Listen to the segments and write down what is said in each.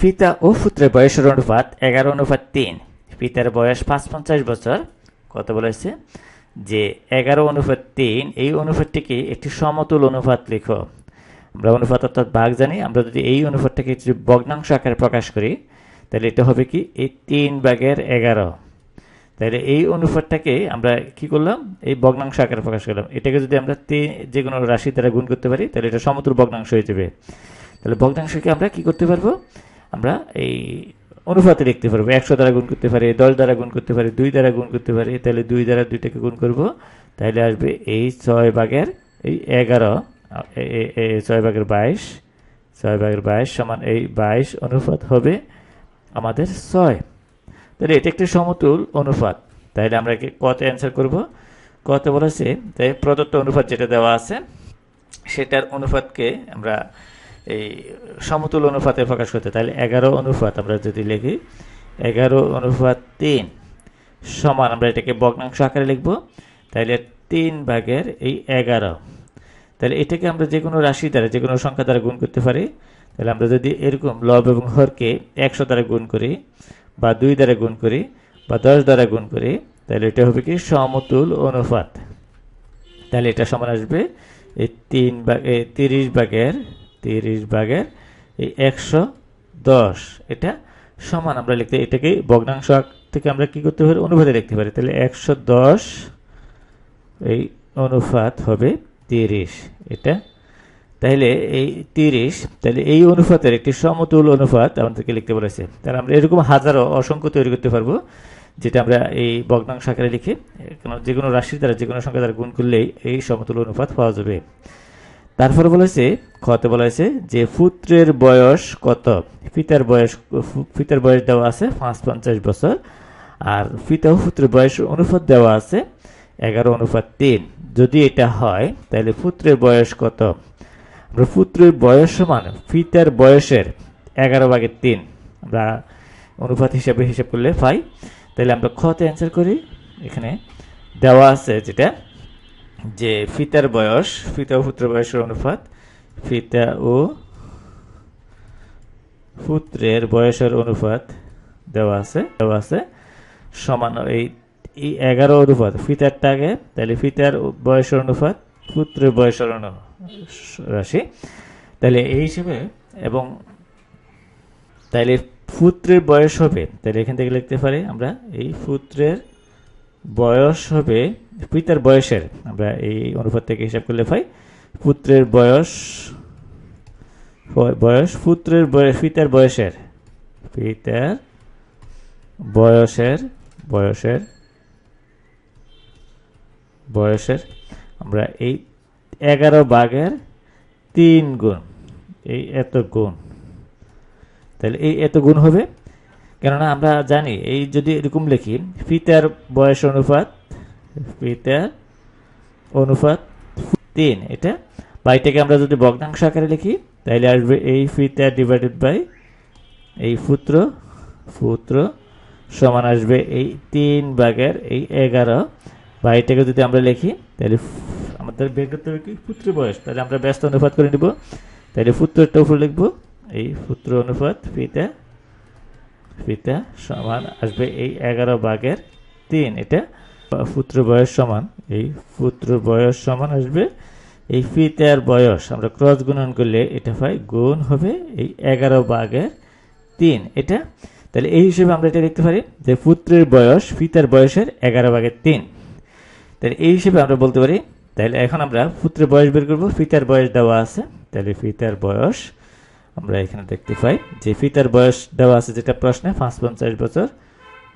পিতা ও পুত্রের বয়সের অনুপাত এগারো, অনুপাত তিন। পিতার বয়স পাঁচ পঞ্চাশ বছর। কত বলেছে? যে এগারো, অনুপাত তিন, এই অনুপাতটিকে একটি সমতুল অনুপাত লিখো। আমরা অনুপাত অর্থাৎ ভাগ জানি। আমরা যদি এই অনুপাতটাকে যদি ভগ্নাংশ আকারে প্রকাশ করি, তাহলে এটা হবে কি? এই তিন ভাগের এগারো। তাহলে এই অনুপাতটাকে আমরা কি করলাম? এই ভগ্নাংশ আকারে প্রকাশ করলাম। এটাকে যদি আমরা তিন, যে কোনো রাশি দ্বারা গুণ করতে পারি, তাহলে এটা সমতুল ভগ্নাংশ হয়ে যাবে। তাহলে ভগ্নাংশকে আমরা কি করতে পারব? আমরা এই অনুপাতে লিখতে পারব। একশো দ্বারা গুণ করতে পারি, দশ দ্বারা গুণ করতে পারি, দুই দ্বারা গুণ করতে পারি, তাহলে দুই দ্বারা দুইটাকে গুণ করব। তাহলে আসবে এই ছয় ভাগের এই এগারো ছয় ভাগের বাইশ, ছয় ভাগের বাইশ সমান এই বাইশ অনুপাত হবে আমাদের ছয়। তাহলে এটা একটি সমতুল অনুপাত। তাহলে আমরা কি কত অ্যান্সার করব? কত বলেছে? তাই প্রদত্ত অনুপাত যেটা দেওয়া আছে, সেটার অনুপাতকে আমরা এই সমতুল অনুপাতে প্রকাশ করতে, তাহলে এগারো অনুপাত আমরা যদি লিখি, এগারো অনুপাত তিন সমান, আমরা এটাকে ভগ্নাংশ আকারে লিখব, তাহলে তিন ভাগের এই এগারো। তাহলে এটাকে আমরা যে কোনো রাশি দ্বারা যে কোনো সংখ্যা দ্বারা গুণ করতে পারি। তাহলে আমরা যদি এরকম লব এবং হরকে একশো দ্বারা গুণ করি, বা দুই দ্বারা গুণ করি, বা দশ দ্বারা গুণ করি, তাহলে এটা হবে কি সমতুল অনুপাত। তাহলে এটা সমান আসবে এই তিন ভাগ তিরিশ ভাগের তিরিশ ভাগের এই একশো দশ। এটা সমান, আমরা লিখতে, এটাকে ভগ্নাংশ থেকে আমরা কি করতে পারি? অনুপাতে লিখতে পারি। তাহলে একশো দশ এই অনুপাত হবে তিরিশ। এটা তাহলে এই তিরিশ, তাহলে এই অনুপাতের একটি সমতুল অনুপাত আমাদেরকে লিখতে বলেছে। তাহলে আমরা এরকম হাজারো অসংখ্য তৈরি করতে পারব, যেটা আমরা এই ভগ্নাংশ আকারে লিখে যে কোনো রাশির দ্বারা যে কোনো সংখ্যা দ্বারা গুণ করলেই এই সমতুল অনুপাত পাওয়া যাবে। তারপরে বলেছে খতে বলা হয়েছে যে, পুত্রের বয়স কত? পিতার বয়স পিতার বয়স দেওয়া আছে পাঁচ পঞ্চাশ বছর। আর পিতা ও পুত্রের বয়স অনুপাত দেওয়া আছে এগারো অনুপাত তিন। যদি এটা হয়, তাহলে পুত্রের বয়স কত? আমরা পুত্রের বয়স সমান পিতার বয়সের এগারো ভাগের তিন। আমরা অনুপাত হিসাবে হিসাব করলে পাই। তাহলে আমরা খতে অ্যান্সার করি। এখানে দেওয়া আছে যেটা যে ফিতার বয়স, ফিতা ও পুত্রের বয়সের অনুপাত, ফিতা ও পুত্রের বয়সের অনুপাত দেওয়া আছে দেওয়া আছে সমান এই এই এগারো অনুপাত। পিতারটা আগে, তাহলে ফিতার বয়সের অনুপাত, পুত্রের বয়সের অনু, রাশি। তাহলে এই হিসেবে এবং তাহলে পুত্রের বয়স হবে, তাহলে এখান থেকে লিখতে পারি আমরা এই পুত্রের বয়স হবে, পিতার বয়সের, আমরা এই অনুপাত থেকে হিসাব করলে পাই, পুত্রের বয়স বয়স পুত্রের বয়স, পিতার বয়সের পিতার বয়সের বয়সের বয়সের, আমরা এই এগারো বাঘের তিন গুণ, এই এত গুণ, তাহলে এই এত গুণ হবে কেননা আমরা জানি, এই যদি এরকম লিখি, ফিতার বয়স অনুপাত পিতার অনুপাত তিন, এটা বা আমরা যদি ভগ্নাংশ আকারে লিখি তাহলে আসবে এই পিতা ডিভাইডেড বাই এই পুত্র পুত্র সমান আসবে এই তিন ভাগের এই এগারো। বা যদি আমরা লিখি তাহলে আমাদের বের কি? পুত্র বয়স। তাহলে আমরা ব্যস্ত অনুপাত করে নিব। তাহলে পুত্রটা উপর লিখব, এই পুত্র অনুপাত পিতা পিতা সমান আসবে এই এগারো ভাগের তিন। এটা পুত্র বয়স সমান। এই পুত্র বয়স সমান আসবে এই পিতার বয়স। আমরা ক্রস গুণন করলে এটা পাই গুণ হবে এই এগারো ভাগের তিন। এটা তাহলে এই হিসেবে আমরা এটা দেখতে পারি যে পুত্রের বয়স পিতার বয়সের এগারো ভাগের তিন। তাহলে এই হিসেবে আমরা বলতে পারি, তাহলে এখন আমরা পুত্রের বয়স বের করব, পিতার বয়স দেওয়া আছে। তাহলে পিতার বয়স আমরা এখানে দেখতে পাই যে ফিতার বয়স দেওয়া আছে যেটা প্রশ্নে পাঁচ পঞ্চাশ বছর।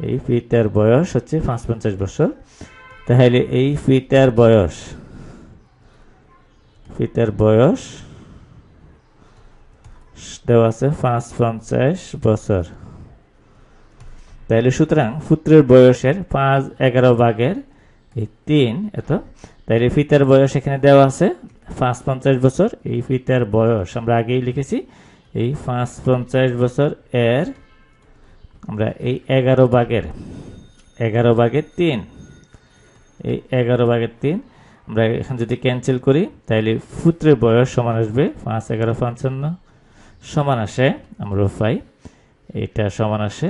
এই পিতার বয়স হচ্ছে পাঁচ পঞ্চাশ বছর। তাহলে এই ফিতার বয়স পিতার বয়স দেওয়া আছে পাঁচ পঞ্চাশ বছর। তাহলে সুতরাং পুত্রের বয়সের পাঁচ এগারো ভাগের এই তিন, এত। তাইলে ফিতার বয়স এখানে দেওয়া আছে পাঁচ পঞ্চাশ বছর। এই ফিতার বয়স আমরা আগেই লিখেছি। এই পাঁচ পঞ্চাশ বছর এর আমরা এই এগারো ভাগের এগারো ভাগের তিন। এই এগারো ভাগের তিন আমরা এখানে যদি ক্যান্সেল করি তাহলে পুত্রের বয়স সমান আসবে পাঁচ এগারো পঞ্চান্ন। সমান আসে, আমরা পাই, এটা সমান আসে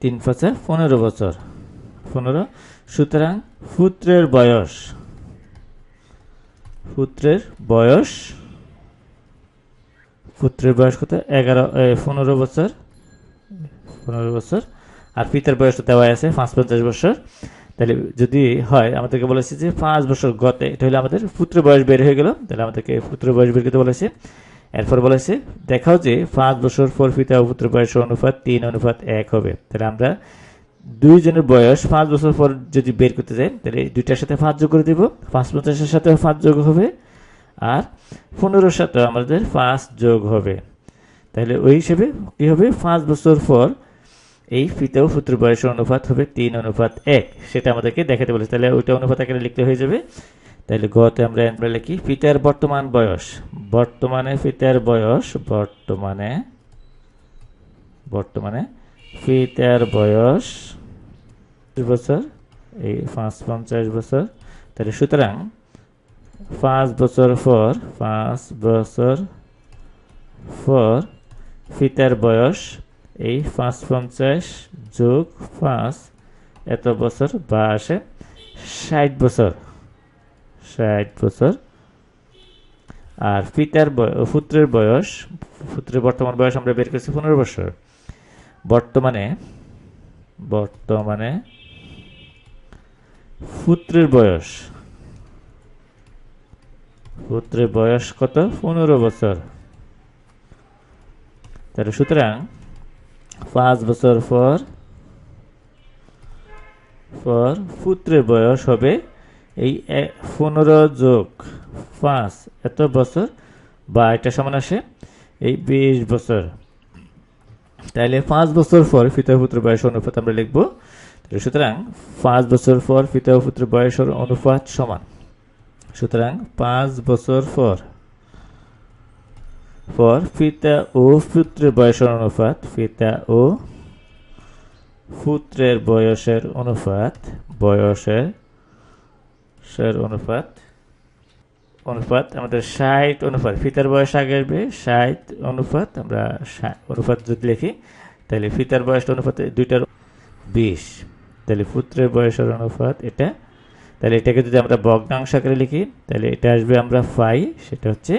তিন পাঁচে পনেরো বছর। পনেরো, সুতরাং পুত্রের বয়স পুত্রের বয়স পুত্রের বয়স কত? এগারো পনেরো বছর। পনেরো বছর। আর পিতার বয়স দেওয়া আছে পাঁচ পঞ্চাশ বছর। তাহলে যদি হয়, আমাদেরকে বলেছে যে পাঁচ বছর গতে এটা হলে আমাদের পুত্র বয়স বের হয়ে গেল। তাহলে আমাদেরকে পুত্র বয়স বের করতে বলেছে। এরপর বলেছে, দেখাও যে পাঁচ বছর পর পিতা ও পুত্র বয়সের অনুপাত তিন, অনুপাত এক হবে। তাহলে আমরা দুইজনের বয়স পাঁচ বছর পর যদি বের করতে যাই, তাহলে দুইটার সাথে পাঁচ যোগ করে দেব। পাঁচ পঞ্চাশের সাথে পাঁচ যোগ হবে। আর পনেরোর সাথে আমাদের পাঁচ যোগ হবে। তাহলে ওই হিসেবে কী হবে? পাঁচ বছর পর এই পিতা ও পুত্র বয়সের অনুপাত হবে তিন, অনুপাত এক। সেটা আমাদেরকে দেখাতে বলেছে। তাহলে ওইটা অনুপাত আকারে লিখতে হয়ে যাবে। তাহলে গতে আমরা আমরা লিখি, পিতার বর্তমান বয়স। বর্তমানে পিতার বয়স, বর্তমানে বর্তমানে পিতার বয়স বছর, এই পাঁচ, পঞ্চাশ বছর। তাহলে সুতরাং পাঁচ বছর পর, পাঁচ বছর পর পিতার বয়স, এই পাঁচ পঞ্চাশ যোগ পাঁচ এত বছর বা আসে ষাট বছর। ষাট বছর। আর পিতার বয়- পুত্রের বয়স, পুত্রের বর্তমান বয়স আমরা বের করেছি পনেরো বছর। বর্তমানে বর্তমানে পুত্রের বয়স পুত্রের বয়স কত? পনেরো বছর। তাহলে সুতরাং পাঁচ বছর পর পর পুত্রের বয়স হবে এই পনেরো যোগ পাঁচ। এত বছর? বা এটা সমান আসে এই বিশ বছর। তাহলে পাঁচ বছর পর পিতা পুত্র বয়স অনুপাত আমরা লিখব। সুতরাং পাঁচ বছর পর পিতা পুত্র বয়সের অনুপাত সমান। সুতরাং পাঁচ বছর পর পর পিতা ও পুত্রের বয়সের অনুপাত, পিতা ও পুত্রের বয়সের অনুপাত, বয়সের সের অনুপাত অনুপাত আমাদের ষাট অনুপাত। পিতার বয়স আগে আসবে ষাট অনুপাত আমরা অনুপাত যদি লিখি, তাহলে পিতার বয়স অনুপাতে দুইটার বিশ। তাহলে পুত্রের বয়সের অনুপাত এটা তাহলে এটাকে যদি আমরা ভগ্নাংশ আকারে লিখি, তাহলে এটা আসবে আমরা পাই সেটা হচ্ছে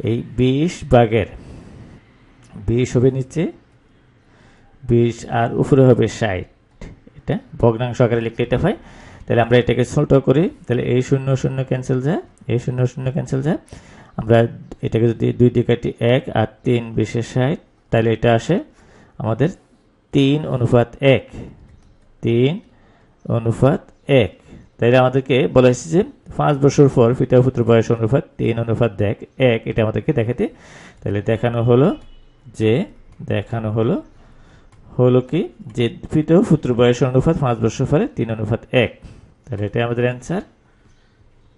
এই বিশ ভাগের, বিশ হবে নিচে, বিশ আর উপরে হবে ষাট, এটা ভগ্নাংশ আকারে লিখলে এটা পাই তাহলে আমরা এটাকে ছোট করি, তাহলে এই শূন্য শূন্য ক্যান্সেল যায়, এই শূন্য শূন্য ক্যান্সেল যায়। আমরা এটাকে যদি দুই কাটি এক আর তিন বিশেষ ষাট, তাহলে এটা আসে আমাদের তিন অনুপাত এক, তিন অনুপাত এক। তাইলে আমাদেরকে বলা হয়েছে যে পাঁচ বছর পর পিতা পুত্র বয়স অনুপাত, তিন অনুপাত দেখ, এক, এটা আমাদেরকে দেখাতে। তাহলে দেখানো হলো যে, দেখানো হলো হলো কি? যে পিতা পুত্র বয়স অনুপাত পাঁচ বছর পরে, তিন অনুপাত এক। তাহলে এটাই আমাদের অ্যান্সার